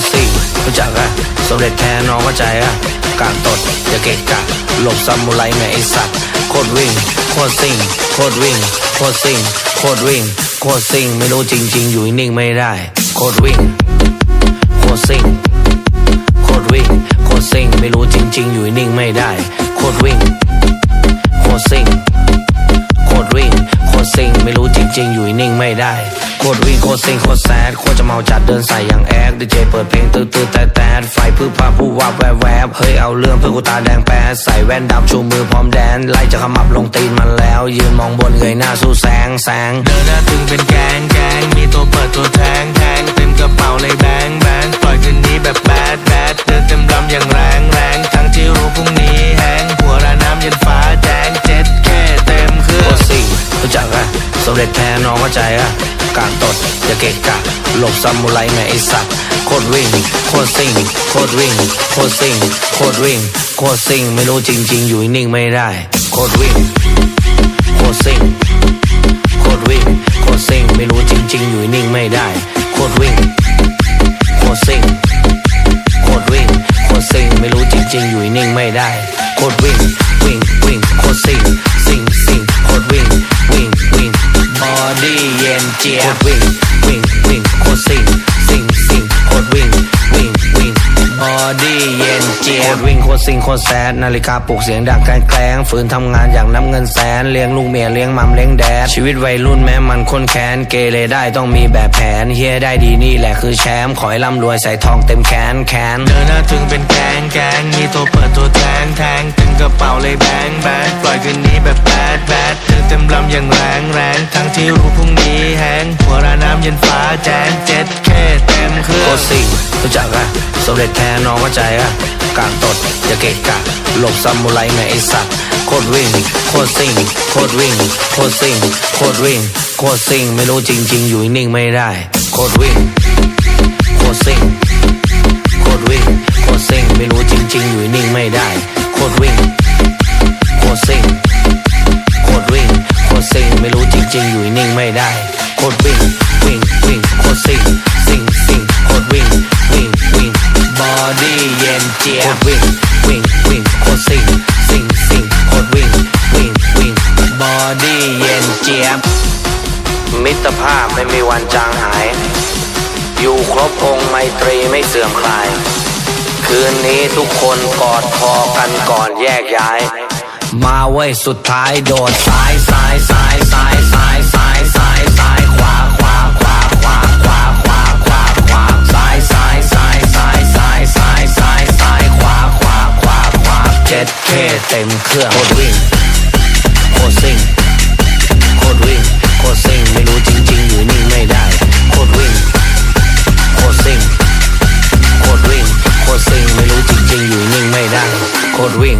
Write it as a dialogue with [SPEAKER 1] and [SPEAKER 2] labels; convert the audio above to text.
[SPEAKER 1] ดสิรู้จักอะสำเร็จแท้น้องเข้าใจอะการตดอย่าเกะกะหลบซามูไรแม่ไอสัตว์โคตรวิ่งโคตรซิ่งโคตรวิ่งโคตรซิ่งโคตรวิ่งโคตรซิ่งไม่รู้จริง ๆ อยู่นิ่งไม่ได้โคตรวิ่งโคตรซิ่งโคตรวิ่งโคตรซิ่งไม่รู้จริง ๆ อยู่นิ่งไม่ได้โคตรวิ่ง ริงอยู่นิ่งไม่ได้โคตรวิ่งโคตรซิงโคตรแซดโคตรจะเมาจัดเดินใส่อย่างแอคดีเจเปิดเพลงตื้อตื้อแต่แต่ไฟพื้นผ้าผู้ว่าบแวบแวบเฮ้ยเอาเรื่องเพื่อกูตาแดงแปดใส่แว่นดำชูมือพร้อมแดนไล่จะขมับลงตีนมันแล้ว ยืนมองบนเงยหน้าสู้แสงแสง
[SPEAKER 2] เดินหน้าตึงเป็นแกงแกงมีตัวเปิดตัวแทงแทง
[SPEAKER 1] สำเร็จแท้น้องเข้าใจอะการตดอย่าเกะกะหลบซามูไรแม่ไอสัตว์โคตรวิ่งโคตรซิงโคตรวิ่งโคตรซิงโคตรวิ่งโคตรซิงไม่รู้จริง ๆ อยู่นิ่งไม่ได้โคตรวิ่งโคตรซิงโคตรวิ่งโคตรซิงไม่รู้จริง ๆ อยู่นิ่งไม่ได้โคตรวิ่งโคตรซิงโคตรวิ่งโคตรซิงไม่รู้จริง ๆ อยู่นิ่งไม่ได้โคตรวิ่งวิ่งวิ่งโคตรซิง ชียบโควิ่งวิ่งวิ่งโคตรซิงซิงซิงโคตรวิ่งวิ่งวิ่งบอดี้เย็นเจี๊ยบโควิ่งโคตรซิงโคตรแซดนาฬิกาปลุกเสียงดังการแกล้งฝืนทำงานอย่างน้ำเงินแสนเลี้ยงลูกเมียเลี้ยงมัมเลี้ยงแดดชีวิตวัยรุ่นแม้มันค้นแค้นเกเรได้ต้องมีแบบแผนเฮียได้ดีนี่แหละคือแชมป์ขอให้ร่ำรวยใส่ทองเต็มแขนแขน
[SPEAKER 2] เดินหน้าตึงเป็นแกงแกงมีตัวเปิดตัวแทงแทงเต็มกระเป๋าเลยแบงแบงปล่อยคืนนี้แบบแบดแบด เต็มลำอย่างแรงแรงทั้งที่รู้พรุ่งนี้แห้งหัวระน้ำเย็นฟ้าแจ้งเจ็ดแค่เต็มเครื่
[SPEAKER 1] โค
[SPEAKER 2] อง
[SPEAKER 1] ตรซิงรู้จักอะสำเร็จแท้น้องเข้าใจอะการตดอย่าเกะกะหลบซามูไรแม่ไอสัตว์โคตรวิ่ง โคตรซิงโคตรวิ่ง โคตรซิงโคตรวิ่ง โคตรซิงไม่รู้จริง ๆ อยู่นิ่งไม่ได้ โคตรวิ่ง โคตรซิงโคตรวิ่ง โคตรซิงไม่รู้จริง ๆ อยู่นิ่งไม่ได้ ไม่รู้จริงๆ อยู่นิ่งไม่ได้โคตรวิ่งวิ่งวิ่งโคตรซิงซิงซิงโคตรวิ่งวิ่งวิ่งบอดี้เย็นเจี๊ยบโคตรวิ่งวิ่งวิ่งโคตรซิงซิงซิงโคตรวิ่งวิ่งวิ่งบอดี้เย็นเจี๊ยบมิตรภาพไม่มีวันจางหาย อยู่ครบองค์ไมตรีไม่เสื่อมคลาย คืนนี้ทุกคนกอดคอกันก่อนแยกย้าย มาเว้ยสุดท้ายโดดซ้ายซ้ายซ้ายซ้ายซ้ายซ้ายซ้ายซ้ายขวาขวาขวาขวาขวาขวาขวาขวาซ้ายซ้ายซ้ายซ้ายซ้ายซ้ายซ้ายซ้ายขวาขวาขวาขวาเจ็ดเคเต็มเครื่องโคตรวิ่งโคตรซิ่งโคตรวิ่งโคตรซิ่งไม่รู้จริง ๆ อยู่นิ่งไม่ได้โคตรวิ่งโคตรซิ่งโคตรวิ่งโคตรซิงไม่รู้จริง ๆ อยู่นิ่งไม่ได้โคตรวิ่ง